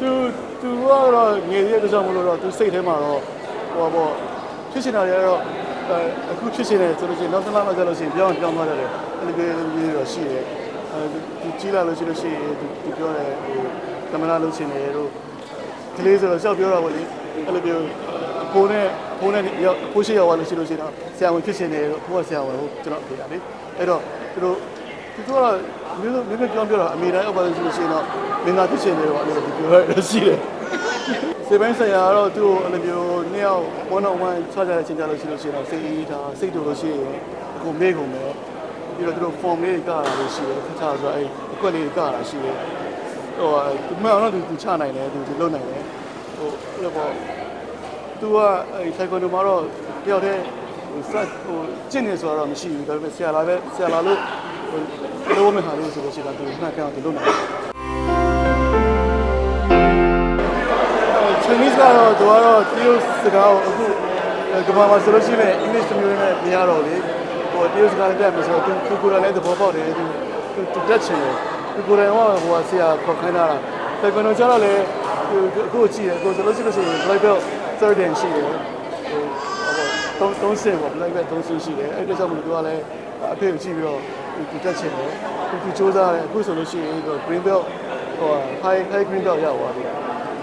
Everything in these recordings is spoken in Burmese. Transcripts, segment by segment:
သူသူကတော့ငယ်ရဲ့တကြောင်မလို့တော့သူစိတ်ထဲမှာတော့ဟိုပေါ့ဖြစ်နေတာတွေကတော့အဲအခုဖြစ်နေတယ်ဆိုလို့ရှိရင်နောက်တစ်လမှကျလို့ရှိရင်ပြောင်းပြောင်းသွားတယ်အဲ့လိုမျိုးတော့ရှိတယ်အဲဒီကြီးလာလို့ရှိလို့ရှိရင်သူသူပြောတယ်ဟိုကင်မရာလုံးချင်တယ်တို့ကလေးဆိုတော့ရှောက်ပြောတာပေါ့လေအဲ့လိုမျိုးကိုနဲ့ကိုနဲ့ရောက်ကိုရှိရောက်သွားလို့ရှိလို့ရှိရင်တော့ဆရာဝန်ဖြစ်နေတယ်တို့ကိုကဆရာဝန်ဟုတ်ကျွန်တော်ဖေရလေအဲ့တော့သူတို့ သူကတော့မျိုးမျိုးမျိုးပြောင်းပြောတာအမေတိုင်းအောက်ပါလို့ရှိလို့ရှိရင်တော့မင်းသားဖြစ်နေတယ်ပေါ့အဲ့လိုပြောရရှိတယ်စေပိုင်းဆိုင်ရာကတော့သူ့ကိုအဲ့လိုမျိုးနှစ်ယောက် one on one ချကြတဲ့ချင်းကြလို့ရှိလို့ရှိရင်တော့စိတ်အေးတာစိတ်တူလို့ရှိရင်အခုမေ့ကုန်မယ်ပြီးတော့သူတို့ form လေးကတာလို့ရှိတယ်ခချဆိုတော့အဲ့အကွက်လေးကတာရှိတယ်ဟိုဒီမှာတော့သူချနိုင်တယ်သူသူလုပ်နိုင်တယ်ဟိုအဲ့လိုပေါ့သူကအဲ့ taekwondo မှာတော့တယောက်တည်းဟို set ဟိုကျင့်နေဆိုတော့မရှိဘူးဒါပေမဲ့ဆရာလာပဲဆရာလာလို့ ဟိုလိုမဲ့ဟာလေးဆိုလို့ရှိရင်သူမှတ်ကန်သူလုပ်နိုင်တယ် Chinese ကတော့သူကတော့တရုတ်စကားကိုအခုကမ္ဘာမှာဆိုလို့ရှိရင် English တမျိုးနဲ့မရတော့လေဟိုတရုတ်စကားနဲ့တက်မယ်ဆိုတော့သူကိုယ်တိုင်လည်းသဘောပေါက်တယ်သူသူတက်ချင်တယ်သူကိုယ်တိုင်ကဟိုဆရာခေါ်ခိုင်းတာလားតែကျွန်တော်ကျတော့လေအခုကြည့်တယ်ကိုဆိုလို့ရှိလို့ရှိရင် black belt third dan ရှိတယ်ဟိုဟိုသုံးဆင့်ပေါ့ black belt သုံးဆင့်ရှိတယ်အဲ့ဒါကြောင့်မလို့သူကလည်းအဖေကိုကြည့်ပြီးတော့ သူတက်ချင်တယ်သူသူစူးစမ်းတယ်အခုဆိုလို့ရှိရင် green belt ဟို high high green belt ရောက်သွားပြီ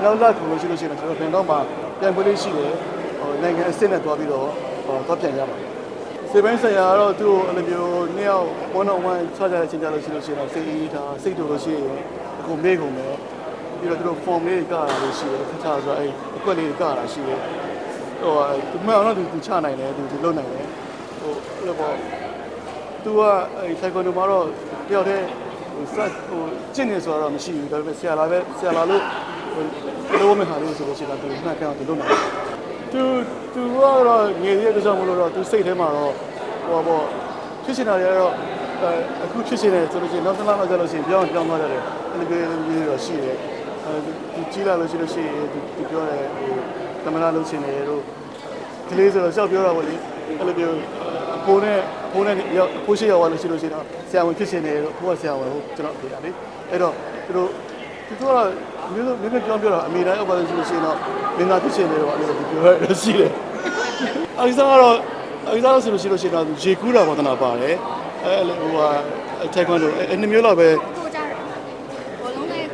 နောက်လာခုလို့ရှိလို့ရှိရင်ကျွန်တော်ပြန်တော့မှပြန်ပွဲလေးရှိတယ်ဟိုနိုင်ငံအစ်စ်နဲ့တွားပြီးတော့ဟိုတော့ပြန်ရမှာစေပိုင်းဆိုင်ရာကတော့သူ့ကိုအဲ့လိုမျိုးနှစ်ယောက် one on one ချကြတဲ့ချင်းကြလို့ရှိလို့ရှိရင်တော့စိတ်အေးတာစိတ်တူလို့ရှိရင်အခုမေ့ကုန်မယ်ပြီးတော့သူတို့ form လေးကတာလို့ရှိတယ်ခချဆိုတော့အဲ့အကွက်လေးကတာရှိတယ်ဟိုဒီမှာတော့သူသူချနိုင်တယ်သူသူလုပ်နိုင်တယ်ဟိုအဲ့လိုပေါ့ သူကအဲ့ taekwondo မှာတော့တယောက်တည်းဟို set ဟိုကျင့်နေဆိုတော့မရှိဘူးဒါပေမဲ့ဆရာလာပဲဆရာလာလို့ဟိုလိုမဲ့ဟာလေးဆိုလို့ရှိရင်သူမှတ်ကန်သူလုပ်နိုင်တယ်သူသူကတော့ငယ်ရဲ့တကြောင်မလို့တော့သူစိတ်ထဲမှာတော့ဟိုပေါ့ဖြစ်နေတာတွေကတော့အဲအခုဖြစ်နေတယ်ဆိုလို့ရှိရင်နောက်တစ်လမှကျလို့ရှိရင်ပြောင်းပြောင်းသွားတယ်အဲ့လိုမျိုးတော့ရှိတယ်အဲဒီကြီးလာလို့ရှိလို့ရှိရင်သူသူပြောတယ်ဟိုကင်မရာလုံးချင်တယ်တို့ကလေးဆိုတော့ရှောက်ပြောတာပေါ့လေအဲ့လိုမျိုး ကိုနဲ့ကိုနဲ့ရောက်ကိုရှိရောက်သွားလို့ရှိလို့ရှိရင်တော့ဆရာဝန်ဖြစ်နေတယ်တို့ကိုကဆရာဝန်ဟုတ်ကျွန်တော်ဖေရလေအဲ့တော့သူတို့သူကတော့မျိုးမျိုးမျိုးပြောင်းပြောတာအမေတိုင်းအောက်ပါလို့ဆိုလို့ရှိရင်တော့မင်းသားဖြစ်ရှင်နေတော့အဲ့လိုပြောရရှိတယ်။အဲဒီစားကတော့အဲဒီစားဆိုလို့ရှိလို့ရှိရင်တော့ရေကူးတာဝါသနာပါတယ်။အဲဟိုဟာထိုင်ကွန်ဒိုအဲနှစ်မျိုးလောက်ပဲကိုကြတယ်ဘောလုံးလေး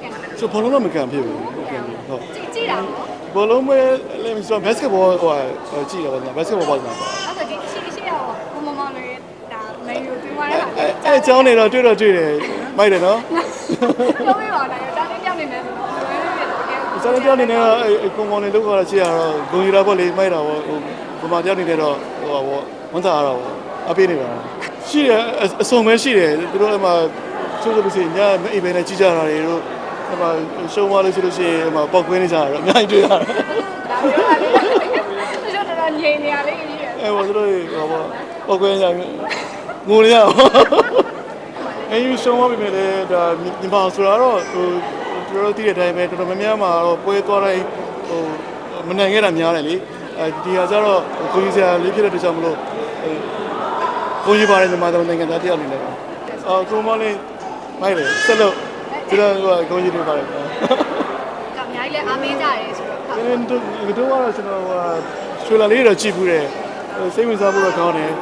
ကန်တယ်ဆိုဘောလုံးတော့မကန်ဖြစ်ဘူး။ဟုတ်ကဲ့ဟုတ်ကြည့်ကြည့်တာနော်။ဘောလုံးပဲလည်းဆိုတော့ဘတ်စကတ်ဘောဟိုကြည့်ရပါလားဘတ်စကတ်ဘောပါလား အဲ့ဒါဒီရှိရှိရအောင်ဘုံမမောင်လေးဒါမန်ယူတွင်းသွားတဲ့ဟာ အဲအဲအကြောင်းနေတော့တွေ့တော့တွေ့တယ်မိုက်တယ်နော်ပြောပြပါနဲ့တားလေးပြောင်းနေမယ်ဆိုတော့လွယ်လွယ်။စားတဲ့ကြောင်းနေတော့အဲကွန်ကွန်နေလောက်ကတော့ကြည့်ရတော့ဂုံယူတာပေါ့လေမိုက်တာပေါ့ဟိုဒီမှာကြောင်းနေတော့ဟိုပေါ့ဝန်တာရတော့အပေးနေပါရှိတယ်အစုံပဲရှိတယ်သူတို့အဲ့မှာချိုးလို့ရှိရင်ညမအိမ်ပဲနဲ့ကြီးကြတာတွေတို့အဲ့မှာရှုံးသွားလို့ရှိလို့ရှိရင်အဲ့မှာပောက်ကွင်းနေကြတာတော့အများကြီးတွေ့ရတယ်ဒါပြောတာလေးသူတို့တော့ငြိမ်နေရလေးကြီးတယ်အဲ့ဟိုသူတို့ဟိုပေါ့ပောက်ကွင်းရ ငိုနေရအောင်အဲ့ယူရှုံးသွားပြီမဲ့လေဒါညီမဆိုတာတော့ဟိုသူတို့တည်တဲ့အတိုင်းပဲတော်တော်များများမှာတော့ပွဲသွားတိုင်းဟိုမနိုင်ခဲ့တာများတယ်လေအဲဒီဟာကျတော့ကိုကြီးစရာလေးဖြစ်တဲ့တခြားမလို့ကိုကြီးပါတယ်ညီမတို့နိုင်ငံသားတယောက်အနေနဲ့အော်ကိုမလေးမိုက်တယ်ဆက်လို့ဒီတော့ကိုကြီးတွေပါတယ်ကအများကြီးလဲအားမင်းကြတယ်ဆိုတော့ဒီနေ့တို့ကတော့ကျွန်တော်ဟာဆွေလာလေးတော့ကြည့်ဘူးတယ်စိတ်ဝင်စားဖို့တော့ကောင်းတယ်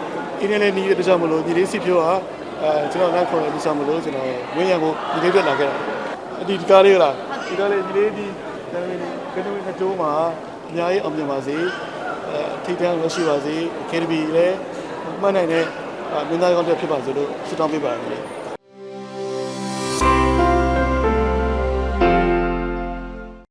အင်းလည်းနီးတဲ့တခြားမလို့ဒီလေးစီဖြိုးဟာအဲကျွန်တော်လက်ခေါ်တဲ့တခြားမလို့ကျွန်တော်ဝင်းရံကိုဒီလေးပြတ်လာခဲ့တာအဒီဒီကားလေးကလားဒီကားလေးဒီလေးဒီဒါလေးကတော့နှစ်တိုးမှာအများကြီးအောင်မြင်ပါစေအဲထိတ်တန့်ရရှိပါစေ KDB လည်းမှတ်နိုင်တဲ့မင်းသားကောင်းတစ်ဖြစ်ပါစေလို့ဆုတောင်းပေးပါတယ်